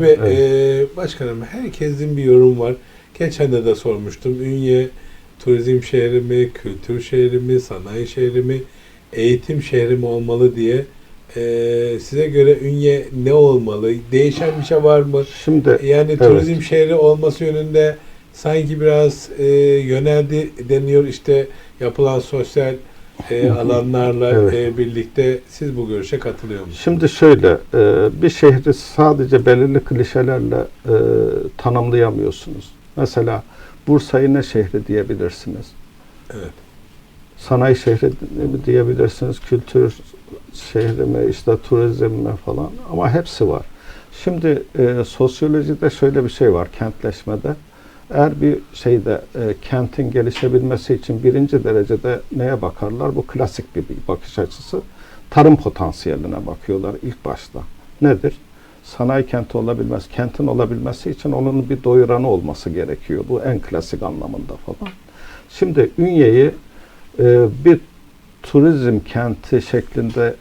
Ve e, başkanım herkesin bir yorum var. Geçen de de sormuştum. Ünye turizm şehri mi, kültür şehri mi, sanayi şehri mi, eğitim şehri mi olmalı diye. E, size göre Ünye ne olmalı? Değişen bir şey var mı? Şimdi Yani Evet. turizm şehri olması yönünde sanki biraz e, yöneldi deniyor işte yapılan sosyal e, alanlarla Evet. e, birlikte. Siz bu görüşe katılıyor musunuz? Şimdi şöyle, e, bir şehri sadece belirli klişelerle e, tanımlayamıyorsunuz. Mesela Bursa'yı ne şehri diyebilirsiniz? Evet. Sanayi şehri mi diyebilirsiniz, kültür şehri mi, işte turizm mi falan ama hepsi var. Şimdi e, sosyolojide şöyle bir şey var kentleşmede. Eğer bir şeyde e, kentin gelişebilmesi için birinci derecede neye bakarlar? Bu klasik bir, bakış açısı. Tarım potansiyeline bakıyorlar ilk başta. Nedir? Sanayi kenti olabilmez. Kentin olabilmesi için onun bir doyuranı olması gerekiyor. Bu en klasik anlamında falan. Şimdi Ünye'yi e, bir turizm kenti şeklinde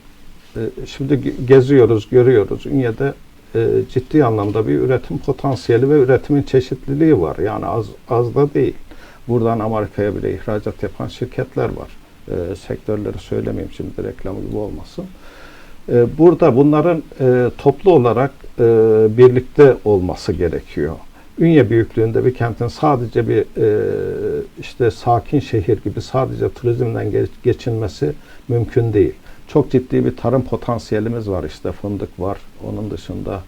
e, şimdi ge- geziyoruz, görüyoruz. Ünye'de e, ciddi anlamda bir üretim potansiyeli ve üretimin çeşitliliği var. Yani az az da değil. Buradan Amerika'ya bile ihracat yapan şirketler var. E, sektörleri söylemeyeyim şimdi reklam gibi olmasın. E, burada bunların e, toplu olarak e, birlikte olması gerekiyor. Ünye büyüklüğünde bir kentin sadece bir e, işte sakin şehir gibi sadece turizmden geç- geçinmesi mümkün değil. Çok ciddi bir tarım potansiyelimiz var işte fındık var. Onun dışında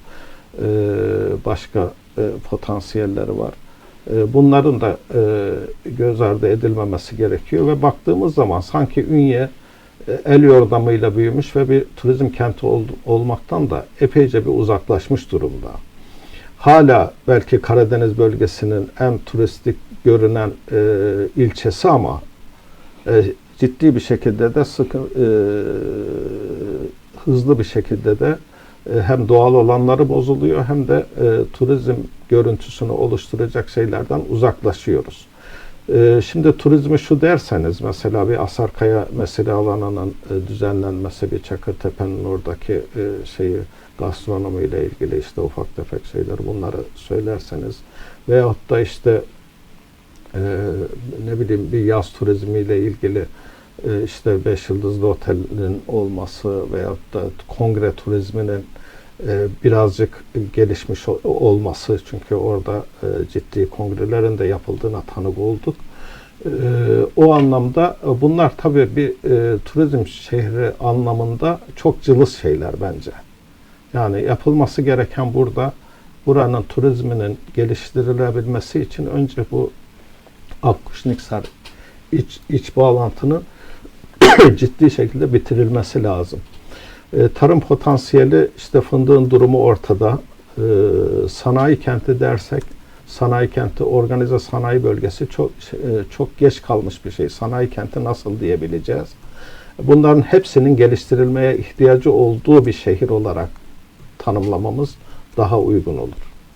e, başka e, potansiyelleri var. E, bunların da e, göz ardı edilmemesi gerekiyor ve baktığımız zaman sanki Ünye e, el yordamıyla büyümüş ve bir turizm kenti ol- olmaktan da epeyce bir uzaklaşmış durumda. Hala belki Karadeniz bölgesinin en turistik görünen e, ilçesi ama e, ciddi bir şekilde de sıkı, e, hızlı bir şekilde de e, hem doğal olanları bozuluyor hem de e, turizm görüntüsünü oluşturacak şeylerden uzaklaşıyoruz. E, şimdi turizmi şu derseniz mesela bir Asarkaya mesele alanının e, düzenlenmesi bir Çakırtepe'nin oradaki e, şeyi gastronomiyle ilgili işte ufak tefek şeyler bunları söylerseniz veyahut da işte e, ne bileyim bir yaz turizmiyle ilgili e, işte beş yıldızlı otelin olması veyahut da kongre turizminin birazcık gelişmiş ol- olması çünkü orada e, ciddi kongrelerin de yapıldığına tanık olduk. E, o anlamda e, bunlar tabii bir e, turizm şehri anlamında çok cılız şeyler bence. Yani yapılması gereken burada buranın turizminin geliştirilebilmesi için önce bu Akkuşniksar iç, iç bağlantının ciddi şekilde bitirilmesi lazım. E, tarım potansiyeli işte fındığın durumu ortada. E, sanayi kenti dersek sanayi kenti organize sanayi bölgesi çok e, çok geç kalmış bir şey. Sanayi kenti nasıl diyebileceğiz? Bunların hepsinin geliştirilmeye ihtiyacı olduğu bir şehir olarak tanımlamamız daha uygun olur.